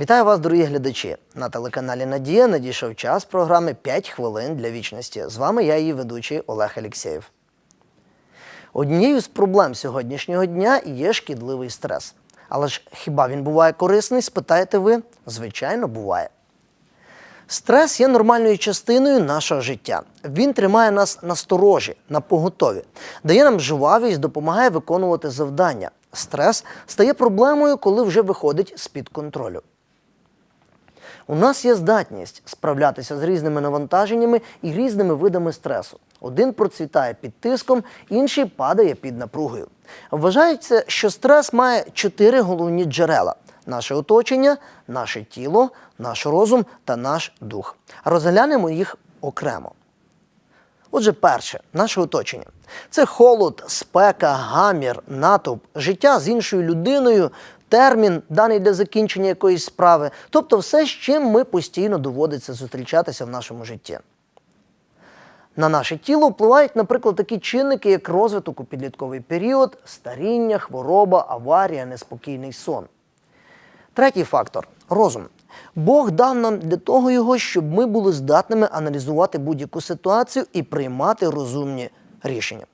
Вітаю вас, дорогі глядачі! На телеканалі Надія надійшов час програми «5 хвилин для вічності. З вами я, її ведучий Олег Алєксєєв. Однією з проблем сьогоднішнього дня є шкідливий стрес. Але ж хіба він буває корисний, спитаєте ви? Звичайно, буває. Стрес є нормальною частиною нашого життя. Він тримає нас на сторожі, на поготові, дає нам жвавість, допомагає виконувати завдання. Стрес стає проблемою, коли вже виходить з-під контролю. У нас є здатність справлятися з різними навантаженнями і різними видами стресу. Один процвітає під тиском, інший падає під напругою. Вважається, що стрес має чотири головні джерела: наше оточення, наше тіло, наш розум та наш дух. Розглянемо їх окремо. Отже, перше, наше оточення. Це холод, спека, гамір, натовп, життя з іншою людиною, термін, даний для закінчення якоїсь справи, тобто все, з чим ми постійно доводиться зустрічатися в нашому житті. На наше тіло впливають, наприклад, такі чинники, як розвиток у підлітковий період, старіння, хвороба, аварія, неспокійний сон. Третій фактор розум. Бог дав нам для того його, щоб ми були здатними аналізувати будь-яку ситуацію і приймати розумні рішення.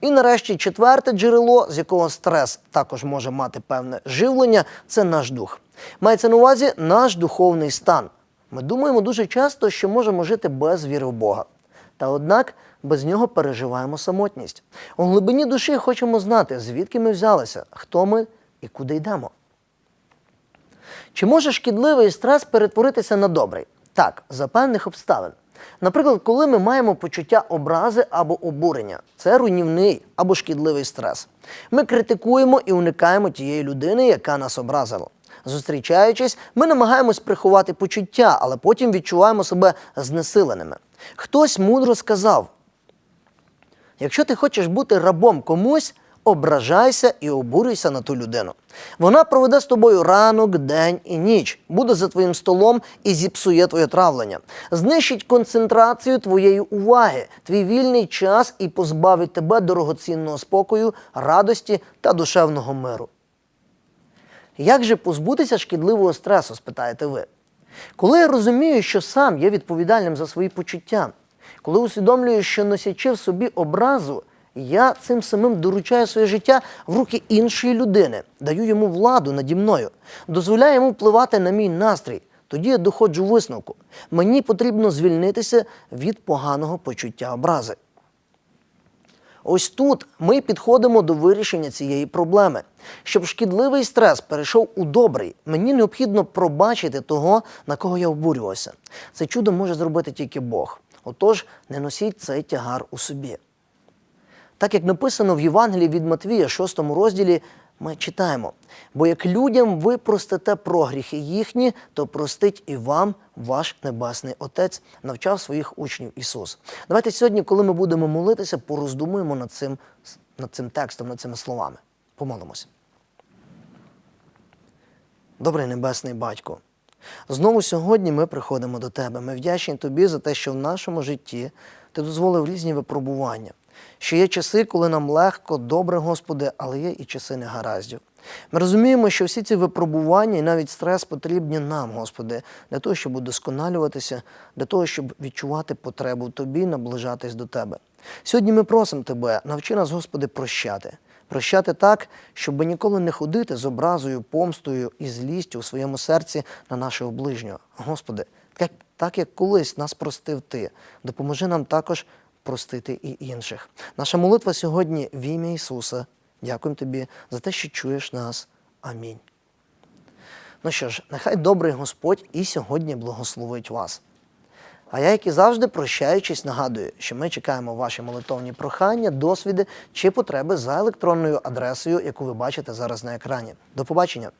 І нарешті четверте джерело, з якого стрес також може мати певне живлення, це наш дух. Мається на увазі наш духовний стан. Ми думаємо дуже часто, що можемо жити без віри в Бога. Та однак без нього переживаємо самотність. У глибині душі хочемо знати, звідки ми взялися, хто ми і куди йдемо. Чи може шкідливий стрес перетворитися на добрий? Так, за певних обставин. Наприклад, коли ми маємо почуття образи або обурення, це руйнівний або шкідливий стрес. Ми критикуємо і уникаємо тієї людини, яка нас образила. Зустрічаючись, ми намагаємось приховати почуття, але потім відчуваємо себе знесиленими. Хтось мудро сказав: Якщо ти хочеш бути рабом комусь, ображайся і обурюйся на ту людину. Вона проведе з тобою ранок, день і ніч, буде за твоїм столом і зіпсує твоє травлення, знищить концентрацію твоєї уваги, твій вільний час і позбавить тебе дорогоцінного спокою, радості та душевного миру. Як же позбутися шкідливого стресу, спитаєте ви? Коли я розумію, що сам є відповідальним за свої почуття, коли усвідомлюю, що носячи в собі образу, я цим самим доручаю своє життя в руки іншої людини, даю йому владу наді мною, дозволяю йому впливати на мій настрій. Тоді я доходжу висновку. Мені потрібно звільнитися від поганого почуття образи. Ось тут ми підходимо до вирішення цієї проблеми. Щоб шкідливий стрес перейшов у добрий, мені необхідно пробачити того, на кого я обурювався. Це чудо може зробити тільки Бог. Отож, не носіть цей тягар у собі. Так як написано в Євангелії від Матвія, 6 розділі, ми читаємо: бо як людям ви простите прогріхи їхні, то простить і вам ваш Небесний Отець, навчав своїх учнів Ісус. Давайте сьогодні, коли ми будемо молитися, пороздумуємо над цим, над цим текстом, над цими словами. Помолимося. Добрий Небесний Батько. Знову сьогодні ми приходимо до Тебе. Ми вдячні Тобі за те, що в нашому житті Ти дозволив різні випробування. Що є часи, коли нам легко, добре, Господи, але є і часи негараздів. Ми розуміємо, що всі ці випробування і навіть стрес потрібні нам, Господи, для того, щоб удосконалюватися, для того, щоб відчувати потребу Тобі, наближатись до Тебе. Сьогодні ми просимо Тебе, навчи нас, Господи, прощати. Прощати так, щоб ніколи не ходити з образою, помстою і злістю у своєму серці на нашого ближнього. Господи, так як колись нас простив Ти, допоможи нам також простити і інших. Наша молитва сьогодні в ім'я Ісуса. Дякуємо Тобі за те, що чуєш нас. Амінь. Ну що ж, нехай добрий Господь і сьогодні благословить вас. А я, як і завжди, прощаючись, нагадую, що ми чекаємо ваші молитовні прохання, досвіди чи потреби за електронною адресою, яку ви бачите зараз на екрані. До побачення!